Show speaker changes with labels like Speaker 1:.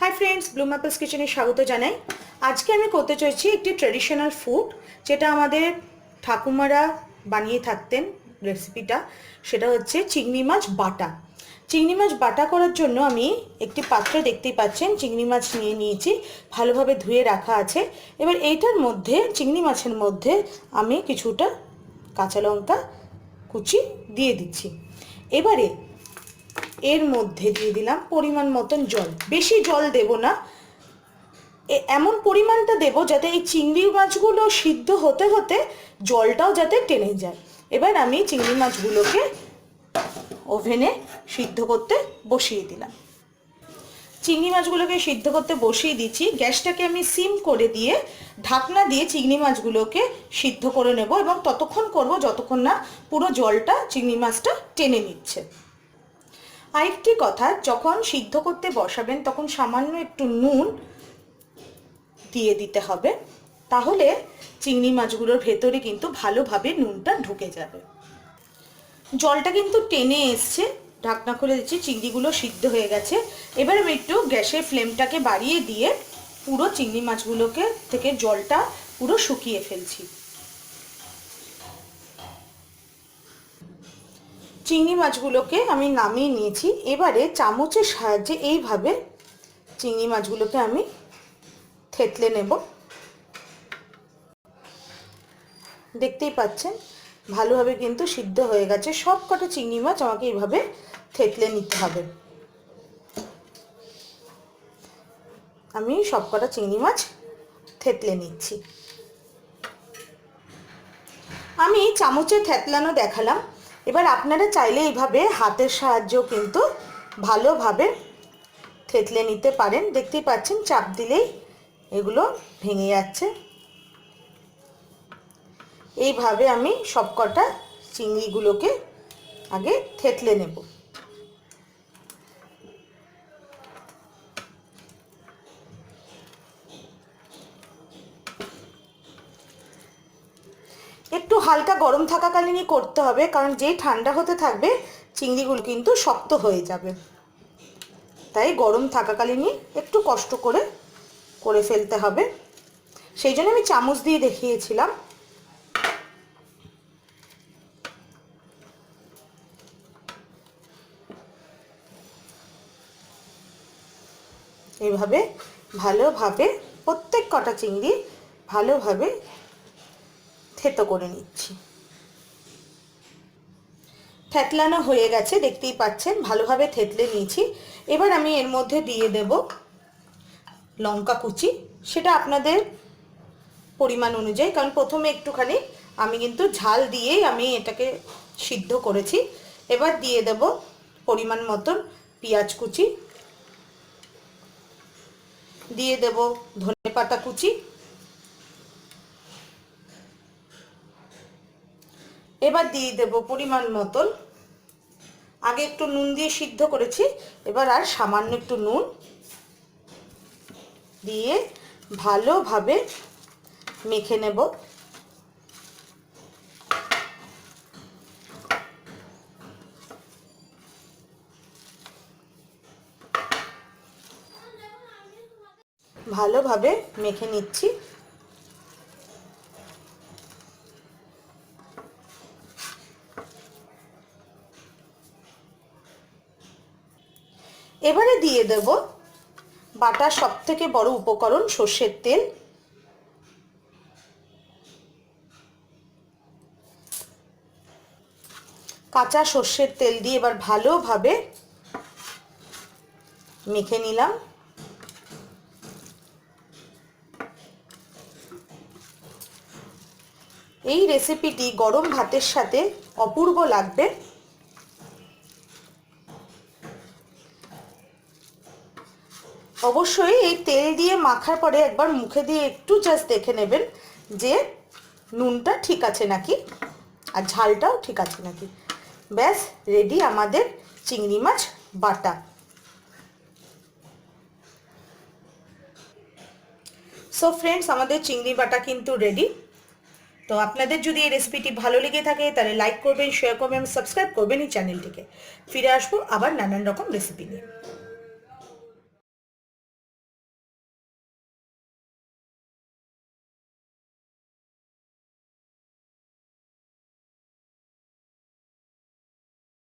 Speaker 1: Hi friends Bloom apples কিচেনে স্বাগত জানাই। আজকে আমি করতে চলেছি একটি ট্রেডিশনাল ফুড যেটা আমাদের ঠাকুমারা বানিয়ে থাকতেন রেসিপিটা সেটা হচ্ছে চিংড়ি মাছ বাটা। চিংড়ি মাছ বাটা করার জন্য আমি একটি পাত্র দেখতেই পাচ্ছেন, চিংড়ি মাছ নিয়ে নিয়েছি, ভালোভাবে ধুয়ে রাখা আছে। এবার এইটার মধ্যে, চিংড়ি মাছের মধ্যে আমি কিছুটা কাঁচা লঙ্কা কুচি দিয়ে দিচ্ছি। এবারে এর মধ্যে দিয়ে দিলাম পরিমাণ মতন জল। বেশি জল দেব না। এমন পরিমাণটা দেব যাতে এই চিংড়ি মাছগুলো সিদ্ধ হতে হতে জলটাও যাতে টেনে যায়। এবার আমি চিংড়ি মাছগুলোকে ওভেনে সিদ্ধ করতে বসিয়ে দিলাম। চিংড়ি মাছগুলোকে সিদ্ধ করতে বসিয়ে দিচ্ছি। গ্যাসটাকে আমি সিম করে দিয়ে ঢাকনা দিয়ে চিংড়ি মাছগুলোকে সিদ্ধ করে নেব এবং ততক্ষণ করব যতক্ষণ না পুরো জলটা চিংড়ি মাছটা টেনে নিচ্ছে। আরেকটি কথা, যখন সিদ্ধ করতে বসাবেন তখন সামান্য একটু নুন দিয়ে দিতে হবে, তাহলে চিংড়ি মাছগুলোর ভেতরে কিন্তু ভালোভাবে নুনটা ঢুকে যাবে। জলটা কিন্তু টেনে এসছে, ঢাকনা খুলে দিচ্ছি, চিংড়িগুলো সিদ্ধ হয়ে গেছে। এবার আমি একটু গ্যাসের ফ্লেমটাকে বাড়িয়ে দিয়ে পুরো চিংড়ি মাছগুলোকে থেকে জলটা পুরো শুকিয়ে ফেলছি। চিংড়ি মাছগুলোকে আমি নামিয়ে নিয়েছি। এবারে চামচের সাহায্যে এইভাবে চিংড়ি মাছগুলোকে আমি থেতলে নেব। দেখতেই পাচ্ছেন, ভালোভাবে কিন্তু সিদ্ধ হয়ে গেছে। সব কটা চিংড়ি মাছ আমাকে এইভাবে থেতলে নিতে হবে। আমি সব কটা চিংড়ি মাছ থেতলে নিচ্ছি। আমি চামচে থেতলানো দেখালাম। এবার আপনারা চাইলে এইভাবে হাতের সাহায্যেও কিন্তু ভালোভাবে থেতলে নিতে পারেন। দেখতেই পাচ্ছেন চাপ দিলেই এগুলো ভেঙে যাচ্ছে। এইভাবে আমি সবকটা চিংড়িগুলোকে আগে থেতলে নেব। একটু হালকা গরম থাকাকালীনই করতে হবে, কারণ যেই ঠান্ডা হতে থাকবে, চিংড়িগুলো কিন্তু শক্ত হয়ে যাবে। তাই গরম থাকাকালীনই একটু কষ্ট করে করে ফেলতে হবে। সেই জন্য আমি চামচ দিয়ে দেখিয়েছিলাম। এইভাবে ভালোভাবে প্রত্যেক কটা চিংড়ি ভালোভাবে থেতো করে নিচ্ছি। থেতলানো হয়ে গেছে, দেখতেই পাচ্ছেন, ভালোভাবে থেতলে নিয়েছি। এবার আমি এর মধ্যে দিয়ে দেব লঙ্কা কুচি। সেটা আপনাদের পরিমাণ অনুযায়ী, কারণ প্রথমে একটুখানি আমি কিন্তু ঝাল দিয়েই আমি এটাকে সিদ্ধ করেছি। এবার দিয়ে দেব পরিমাণ মতন পেঁয়াজ কুচি। দিয়ে দেব ধনে পাতা কুচি। এবার দিয়ে দেব পরিমাণ মতন। আগে একটু নুন দিয়ে সিদ্ধ করেছি, এবার আর সামান্য একটু নুন দিয়ে ভালোভাবে মেখে নেব। ভালোভাবে মেখে নিচ্ছি। এবারে দিয়ে দেব বাটার সব থেকে বড় উপকরণ সর্ষের তেল। কাঁচা সর্ষের তেল দিয়ে এবার ভালোভাবে মেখে নিলাম। এই রেসিপিটি গরম ভাতের সাথে অপূর্ব লাগবে। অবশ্যই এই তেল দিয়ে মাখার পরে একবার মুখে দিয়ে একটু জাস্ট দেখে নেবেন যে নুনটা ঠিক আছে নাকি আর ঝালটাও ঠিক আছে নাকি। ব্যাস রেডি আমাদের চিংড়ি মাছ বাটা। সো ফ্রেন্ডস আমাদের চিংড়ি বাটা কিন্তু রেডি তো আপনাদের যদি এই রেসিপিটি ভালো লেগে থাকে, তাহলে লাইক করবেন শেয়ার করবেন সাবস্ক্রাইব করবেন এই চ্যানেলটিকে ফিরে আসব আবার নানান রকম রেসিপি নিয়ে।